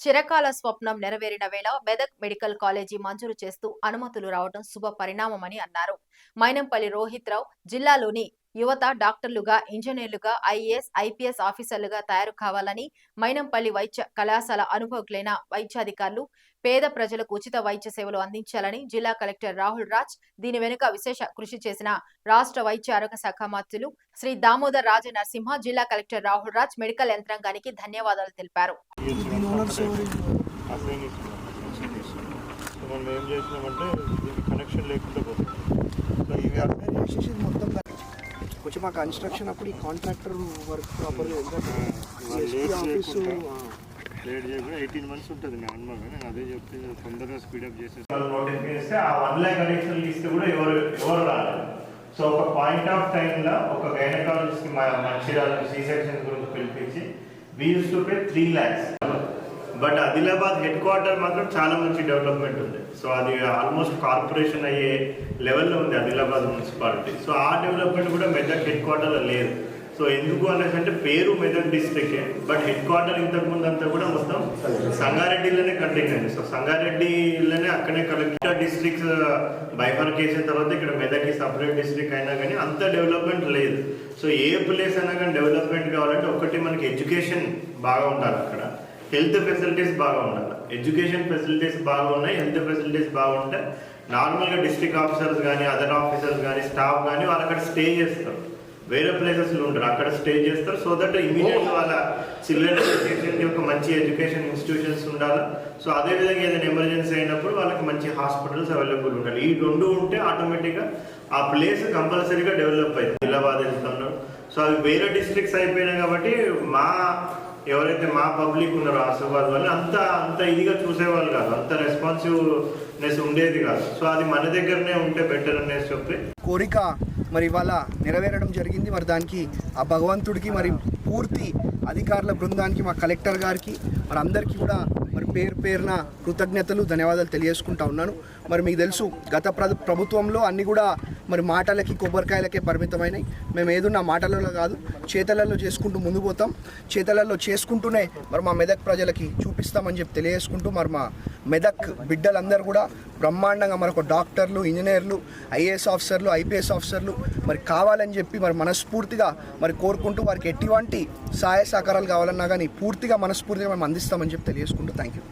చిరకాల స్వప్నం నెరవేరిన వేళ మెదక్ మెడికల్ కాలేజీ మంజూరు చేస్తూ అనుమతులు రావడం శుభ పరిణామమని అన్నారు. మైనంపల్లి రోహిత్ రావు జిల్లాలోని యువత డాక్టర్లుగా ఇంజనీర్లుగా ఐఏఎస్ ఐపీఎస్ ఆఫీసర్లుగా తయారు కావాలని మైనంపల్లి వైద్య కళాశాల అనుభవజ్ఞులైన వైద్యాధికారులు పేద ప్రజలకు ఉచిత వైద్య సేవలు అందించాలని జిల్లా కలెక్టర్ రాహుల్ రాజ్ దీని వెనుక విశేష కృషి చేసిన రాష్ట్ర వైద్య ఆరోగ్య శాఖ మంత్రులు శ్రీ దామోదర్ రాజ నరసింహ జిల్లా కలెక్టర్ రాహుల్ రాజ్ మెడికల్ యంత్రాంగానికి ధన్యవాదాలు తెలిపారు. దీని ఓనర్స్ మా కన్స్ట్రక్షన్ అప్పుడు ఈ కాంట్రాక్టర్ వర్క్ ప్రాపర్గా ఆఫీసు లేట్ చేయకుండా ఎయిటీన్ మంత్స్ ఉంటుంది నార్మల్గా నేను అదే చెప్తే తొందరగా స్పీడప్ చేసేసి వాళ్ళు నోటిఫికేషన్ ఇస్తే ఆ వన్ ల్యాక్ కనెక్షన్ ఇస్తే కూడా ఎవరు ఎవరు రాలేదు. సో ఒక పాయింట్ ఆఫ్ టైంలో ఒక గైనకాలజిస్ట్ మా మంచిర్యాల సి సెక్షన్ గురించి పిలిపించి we use to pay three lakhs but Adilabad head quarter మాత్రం చాలా మంచి డెవలప్మెంట్ ఉంది. సో అది ఆల్మోస్ట్ కార్పొరేషన్ అయ్యే లెవెల్లో ఉంది ఆదిలాబాద్ మున్సిపాలిటీ. సో ఆ డెవలప్మెంట్ కూడా మెదక్ హెడ్ క్వార్టర్లో లేదు. సో ఎందుకు అనేసి అంటే పేరు మెదక్ డిస్ట్రిక్టే. బట్ హెడ్ క్వార్టర్ ఇంతకు ముందు అంతా కూడా మొత్తం సంగారెడ్డిలోనే కంటిన్యూ అయింది. సో సంగారెడ్డిలోనే అక్కడే కలెక్టర్ డిస్ట్రిక్ట్స్ బైఫర్కేషన్ తర్వాత ఇక్కడ మెదక్కి సపరేట్ డిస్ట్రిక్ట్ అయినా కానీ అంత డెవలప్మెంట్ లేదు. సో ఏ ప్లేస్ అయినా కానీ డెవలప్మెంట్ కావాలంటే ఒకటి మనకి ఎడ్యుకేషన్ బాగా ఉండాలి అక్కడ. హెల్త్ ఫెసిలిటీస్ బాగా ఉండాలి ఎడ్యుకేషన్ ఫెసిలిటీస్ బాగా ఉన్నాయి హెల్త్ ఫెసిలిటీస్ బాగుంటే నార్మల్గా డిస్ట్రిక్ట్ ఆఫీసర్స్ కానీ అదర్ ఆఫీసర్స్ కానీ స్టాఫ్ కానీ వాళ్ళు అక్కడ స్టే చేస్తారు. వేరే ప్లేసెస్లో ఉంటారు అక్కడ స్టే చేస్తారు. సో దట్ ఇమీడియట్ వాళ్ళ చిల్డ్రన్ ఎడ్యుకేషన్కి ఒక మంచి ఎడ్యుకేషన్ ఇన్స్టిట్యూషన్స్ ఉండాలి. సో అదేవిధంగా ఏదైనా ఎమర్జెన్సీ అయినప్పుడు వాళ్ళకి మంచి హాస్పిటల్స్ అవైలబుల్ ఉండాలి. ఈ రెండు ఉంటే ఆటోమేటిక్గా ఆ ప్లేస్ కంపల్సరీగా డెవలప్ అయింది ఆదిలాబాద్ వెళ్తున్నారు. సో అవి వేరే డిస్ట్రిక్ట్స్ అయిపోయినాయి కాబట్టి మా ఎవరైతే మా పబ్లిక్ ఉన్నారో ఆసిఫాబాద్ వాళ్ళు అంత అంత ఇదిగా చూసేవాళ్ళు కాదు. అంత రెస్పాన్సివ్నెస్ ఉండేది కాదు. సో అది మన దగ్గరనే ఉంటే బెటర్ అనేసి చెప్పి. కోరిక మరి ఇవాళ నెరవేరడం జరిగింది. మరి దానికి ఆ భగవంతుడికి మరి పూర్తి అధికారుల బృందానికి మా కలెక్టర్ గారికి మరి అందరికీ కూడా మరి పేరు పేరున కృతజ్ఞతలు ధన్యవాదాలు తెలియజేసుకుంటా ఉన్నాను. మరి మీకు తెలుసు గత ప్ర ప్రభుత్వంలో అన్నీ కూడా మరి మాటలకి కొబ్బరికాయలకే పరిమితమైనవి మేము ఏదున్నా మాటలలో కాదు చేతలలో చేసుకుంటూ ముందు పోతాం. చేతలలో చేసుకుంటూనే మరి మా మెదక్ ప్రజలకి చూపిస్తామని చెప్పి తెలియజేసుకుంటూ మరి మా మెదక్ బిడ్డలందరూ కూడా బ్రహ్మాండంగా మరొక డాక్టర్లు ఇంజనీర్లు ఐఏఎస్ ఆఫీసర్లు ఐపీఎస్ ఆఫీసర్లు మరి కావాలని చెప్పి మరి మనస్ఫూర్తిగా మరి కోరుకుంటూ వారికి ఎటువంటి సహాయ సహకారాలు కావాలన్నా కానీ పూర్తిగా మనస్ఫూర్తిగా మేము అందిస్తామని చెప్పి తెలియజేసుకుంటూ థ్యాంక్ యూ